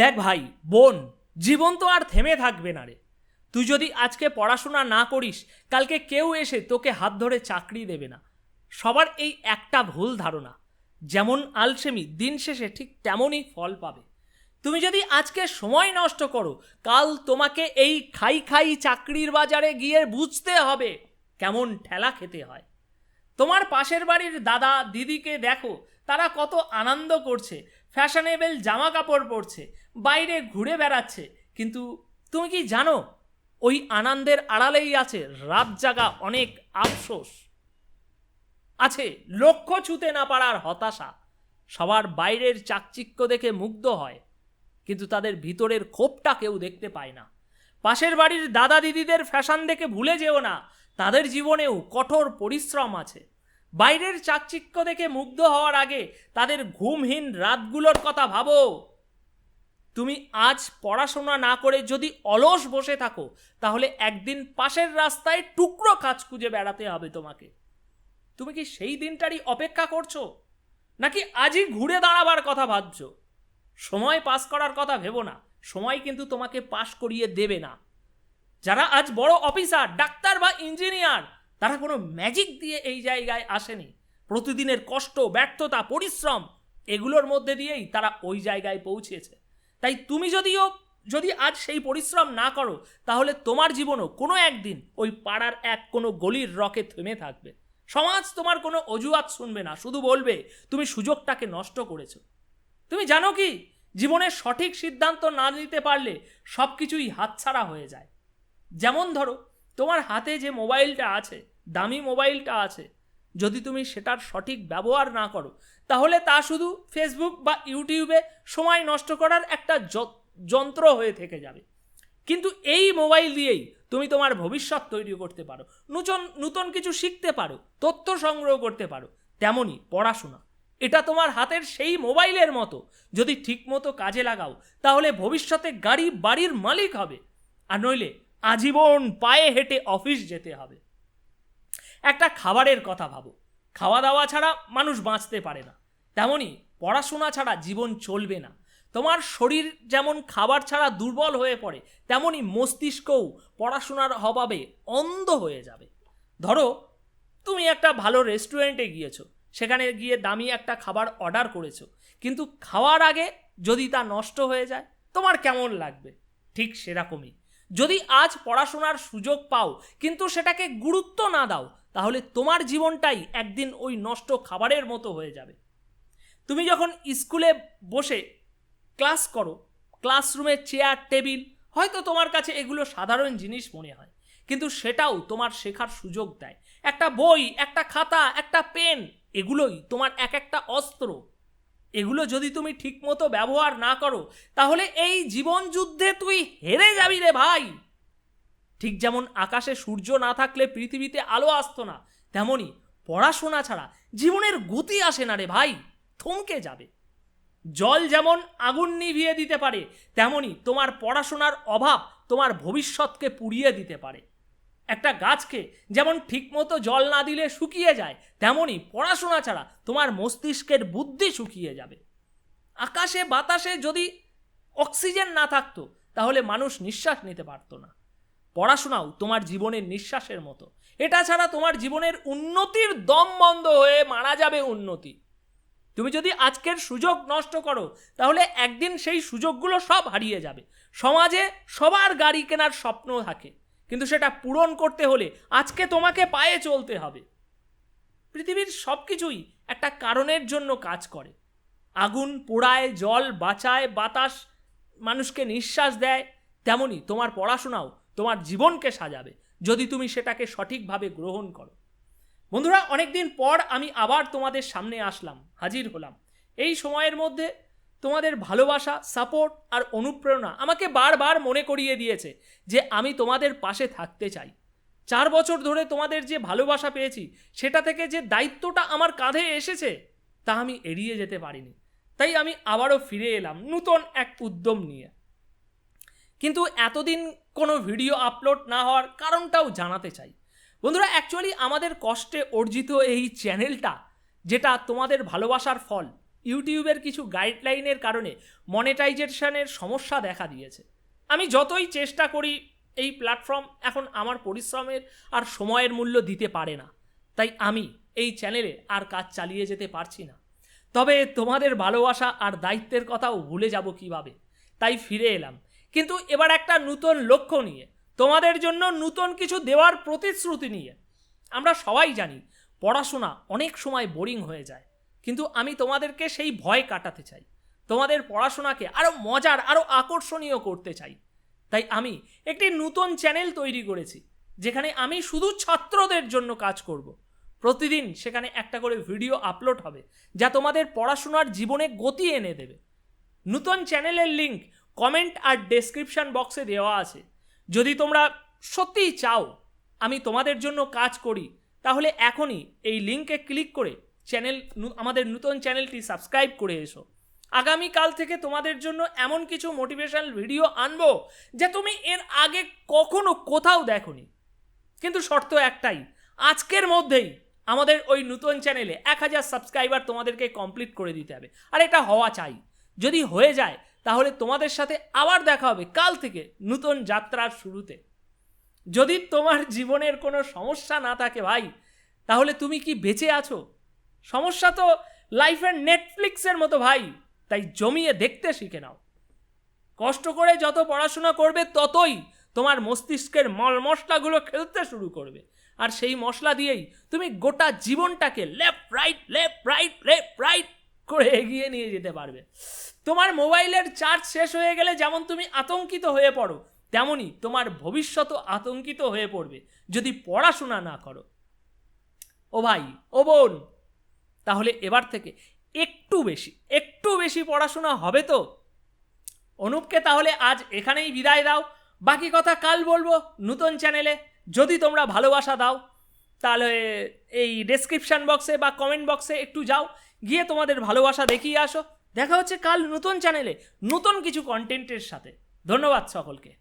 দেখ ভাই, বোন, জীবন তো আর থেমে থাকবে না রে। তুই যদি আজকে পড়াশোনা না করিস, কালকে কেউ এসে তোকে হাত ধরে চাকরি দেবে না। সবার এই একটা ভুল ধারণা, যেমন আলসেমি দিন শেষে ঠিক তেমনই ফল পাবে। তুমি যদি আজকে সময় নষ্ট করো, কাল তোমাকে এই খাই খাই চাকরির বাজারে গিয়ে বুঝতে হবে কেমন ঠেলা খেতে হয়। তোমার পাশের বাড়ির দাদা, দিদিকে দেখো তারা কত আনন্দ করছে। ফ্যাশনেবল জামা কাপড় পরছে, বাইরে ঘুরে বেড়াচ্ছে। কিন্তু তুমি কি জানো, ওই আনন্দের আড়ালেই আছে রাত জাগা অনেক আফসোস। আছে লক্ষ্য ছুতে না পারার হতাশা, সবার বাইরের চাকচিক্য দেখে মুগ্ধ হয়, কিন্তু তাদের ভিতরের ক্ষোভটা কেউ দেখতে পায় না। পাশের বাড়ির দাদা দিদিদের ফ্যাশন দেখে ভুলে যেও না, তাদের জীবনেও কঠোর পরিশ্রম আছে। বাইরের চাকচিক্য দেখে মুগ্ধ হওয়ার আগে তাদের ঘুমহীন রাতগুলোর কথা ভাবো। তুমি আজ পড়াশোনা না করে যদি অলস বসে থাকো, তাহলে একদিন পাশের রাস্তায় টুকরো কাজ খুঁজে বেড়াতে হবে তোমাকে। তুমি কি সেই দিনটারই অপেক্ষা করছ? নাকি আজই ঘুরে দাঁড়াবার কথা ভাবছ? সময় পাস করার কথা ভেবো না, সময় কিন্তু তোমাকে পাশ করিয়ে দেবে না। যারা আজ বড় অফিসার, ডাক্তার বা ইঞ্জিনিয়ার তারা কোনো ম্যাজিক দিয়ে এই জায়গায় আসেনি। প্রতিদিনের কষ্ট, ব্যর্থতা, পরিশ্রম, এগুলোর মধ্যে দিয়েই তারা ওই জায়গায় পৌঁছেছে। তাই তুমি যদিও, যদি আজ সেই পরিশ্রম না করো, তাহলে তোমার জীবনও কোনো একদিন ওই পাড়ার এক কোনো গলির রকে থেমে থাকবে। সমাজ তোমার কোনো অজুহাত শুনবে না, শুধু বলবে, তুমি সুযোগটাকে নষ্ট করেছ। তুমি জানো কি? জীবনের সঠিক সিদ্ধান্ত না নিতে পারলে সব কিছুই হাতছাড়া হয়ে যায়। যেমন ধরো তোমার হাতে যে মোবাইলটা আছে, দামি মোবাইলটা আছে, যদি তুমি সেটার সঠিক ব্যবহার না করো, তাহলে তা শুধু ফেসবুক বা ইউটিউবে সময় নষ্ট করার একটা যন্ত্র হয়ে থেকে যাবে। কিন্তু এই মোবাইল দিয়েই তুমি তোমার ভবিষ্যৎ তৈরি করতে পারো নূতন নূতন কিছু শিখতে পারো, তথ্য সংগ্রহ করতে পারো তেমনই পড়াশোনা। এটা তোমার হাতের সেই মোবাইলের মতো, যদি ঠিকমতো কাজে লাগাও, তাহলে ভবিষ্যতে গাড়ি, বাড়ির মালিক হবে। আর নইলে আজীবন পায়ে হেঁটে অফিস যেতে হবে। একটা খাবারের কথা ভাবো। খাওয়া দাওয়া ছাড়া মানুষ বাঁচতে পারে না। তেমনই পড়াশোনা ছাড়া জীবন চলবে না। তোমার শরীর যেমন খাবার ছাড়া দুর্বল হয়ে পড়ে, তেমনই মস্তিষ্কও পড়াশোনার অভাবে অন্ধ হয়ে যাবে। ধরো, তুমি একটা ভালো রেস্টুরেন্টে গিয়েছো। সেখানে গিয়ে দামি একটা খাবার অর্ডার করেছ। কিন্তু খাওয়ার আগে যদি তা নষ্ট হয়ে যায়, তোমার কেমন লাগবে? ঠিক সেরকমই। যদি আজ পড়াশোনার সুযোগ পাও, কিন্তু সেটাকে গুরুত্ব না দাও, তাহলে তোমার জীবনটাই একদিন ওই নষ্ট খাবারের মতো হয়ে যাবে। তুমি যখন স্কুলে বসে ক্লাস করো, ক্লাসরুমে চেয়ার, টেবিল, হয়তো তোমার কাছে এগুলো সাধারণ জিনিস মনে হয়, কিন্তু সেটাও তোমার শেখার সুযোগ দেয়। একটা বই, একটা খাতা, একটা পেন, এগুলোই তোমার এক একটা অস্ত্র। এগুলো যদি তুমি ঠিকমতো ব্যবহার না করো, তাহলে এই জীবন যুদ্ধে তুই হেরে যাবি রে ভাই। ঠিক যেমন আকাশে সূর্য না থাকলে পৃথিবীতে আলো আসতো না তেমনই পড়াশোনা ছাড়া জীবনের গতি আসে না রে ভাই, থমকে যাবে। জল যেমন আগুন নিভিয়ে দিতে পারে, তেমনি তোমার পড়াশোনার অভাব তোমার ভবিষ্যৎকে পুড়িয়ে দিতে পারে। একটা গাছকে যেমন ঠিকমতো জল না দিলে শুকিয়ে যায় তেমনই পড়াশোনা ছাড়া তোমার মস্তিষ্কের বুদ্ধি শুকিয়ে যাবে। আকাশে বাতাসে যদি অক্সিজেন না থাকতো, তাহলে মানুষ নিঃশ্বাস নিতে পারতো না। পড়াশোনাও তোমার জীবনের নিঃশ্বাসের মতো। এটা ছাড়া তোমার জীবনের উন্নতির দম বন্ধ হয়ে মারা যাবে উন্নতি। তুমি যদি আজকের সুযোগ নষ্ট করো, তাহলে একদিন সেই সুযোগগুলো সব হারিয়ে যাবে। সমাজে সবার গাড়ি কেনার স্বপ্ন থাকে। কিন্তু সেটা পূরণ করতে হলে আজকে তোমাকে পায়ে চলতে হবে। পৃথিবীর সব কিছুই একটা কারণের জন্য কাজ করে। আগুন পোড়ায়, জল বাঁচায়, বাতাস মানুষকে নিঃশ্বাস দেয়, তেমনি তোমার পড়াশোনাও তোমার জীবনকে সাজাবে, যদি তুমি সেটাকে সঠিকভাবে গ্রহণ করো। বন্ধুরা, অনেকদিন পর আমি আবার তোমাদের সামনে আসলাম, হাজির হলাম। এই সময়ের মধ্যে তোমাদের ভালোবাসা সাপোর্ট আর অনুপ্রেরণা আমাকে বারবার মনে করিয়ে দিয়েছে যে আমি তোমাদের পাশে থাকতে চাই। চার বছর ধরে তোমাদের যে ভালোবাসা পেয়েছি, সেটা থেকে যে দায়িত্বটা আমার কাঁধে এসেছে, তা আমি এড়িয়ে যেতে পারিনি। তাই আমি আবারও ফিরে এলাম নূতন এক উদ্যম নিয়ে। কিন্তু এতদিন কোনো ভিডিও আপলোড না হওয়ার কারণটাও জানাতে চাই। বন্ধুরা অ্যাকচুয়ালি আমাদের কষ্টে অর্জিত এই চ্যানেলটা, যেটা তোমাদের ভালোবাসার ফল ইউটিউবের কিছু গাইডলাইনের কারণে মনেটাইজেশনের সমস্যা দেখা দিয়েছে। আমি যতই চেষ্টা করি এই প্ল্যাটফর্ম এখন আমার পরিশ্রমের আর সময়ের মূল্য দিতে পারে না। তাই আমি এই চ্যানেলে আর কাজ চালিয়ে যেতে পারছি না। তবে তোমাদের ভালোবাসা আর দায়িত্বের কথাও ভুলে যাব কীভাবে? তাই ফিরে এলাম। কিন্তু এবার একটা নূতন লক্ষ্য নিয়ে, তোমাদের জন্য নূতন কিছু দেওয়ার প্রতিশ্রুতি নিয়ে। আমরা সবাই জানি, পড়াশোনা অনেক সময় বোরিং হয়ে যায়। কিন্তু আমি তোমাদেরকে সেই ভয় কাটাতে চাই। তোমাদের পড়াশোনাকে আরও মজার আরও আকর্ষণীয় করতে চাই। তাই আমি একটি নূতন চ্যানেল তৈরি করেছি, যেখানে আমি শুধু ছাত্রদের জন্য কাজ করব। প্রতিদিন সেখানে একটা করে ভিডিও আপলোড হবে, যা তোমাদের পড়াশোনার জীবনে গতি এনে দেবে। নূতন চ্যানেলের লিংক কমেন্ট আর ডেসক্রিপশন বক্সে দেওয়া আছে। যদি তোমরা সত্যিই চাও আমি তোমাদের জন্য কাজ করি, তাহলে এখনই এই লিঙ্কে ক্লিক করে চ্যানেল আমাদের নূতন চ্যানেলটি সাবস্ক্রাইব করে এসো। আগামীকাল থেকে তোমাদের জন্য এমন কিছু মোটিভেশনাল ভিডিও আনব যা তুমি এর আগে কখনো কোথাও দেখোনি। কিন্তু শর্ত একটাই, আজকের মধ্যেই আমাদের ওই নতুন চ্যানেলে এক হাজার সাবস্ক্রাইবার তোমাদেরকে কমপ্লিট করে দিতে হবে। আর এটা হওয়া চাই। যদি হয়ে যায়, তাহলে তোমাদের সাথে আবার দেখা হবে কাল থেকে নতুন যাত্রার শুরুতে। যদি তোমার জীবনের কোনো সমস্যা না থাকে ভাই, তাহলে তুমি কি বেঁচে আছো? সমস্যা তো লাইফের নেটফ্লিক্সের মতো ভাই, তাই জমিয়ে দেখতে শিখে নাও। কষ্ট করে যত পড়াশোনা করবে, ততই তোমার মস্তিষ্কের মল মশলাগুলো খেলতে শুরু করবে। আর সেই মশলা দিয়েই তুমি গোটা জীবনটাকে left right left right left right করে এগিয়ে নিয়ে যেতে পারবে। তোমার মোবাইলের চার্জ শেষ হয়ে গেলে যেমন তুমি আতঙ্কিত হয়ে পড়ো তেমনই তোমার ভবিষ্যৎ আতঙ্কিত হয়ে পড়বে, যদি পড়াশোনা না করো। ও ভাই, ও বোন তাহলে এবার থেকে একটু বেশি একটু বেশি পড়াশোনা হবে তো? অনুপকে তাহলে আজ এখানেই বিদায় দাও। বাকি কথা কাল বলব নতুন চ্যানেলে। যদি তোমরা ভালোবাসা দাও, তাহলে এই ডেসক্রিপশন বক্সে বা কমেন্ট বক্সে একটু যাও, গিয়ে তোমাদের ভালোবাসা দেখিয়ে আসো। দেখা হচ্ছে কাল নতুন চ্যানেলে নতুন কিছু কন্টেন্টের সাথে। ধন্যবাদ সকলকে।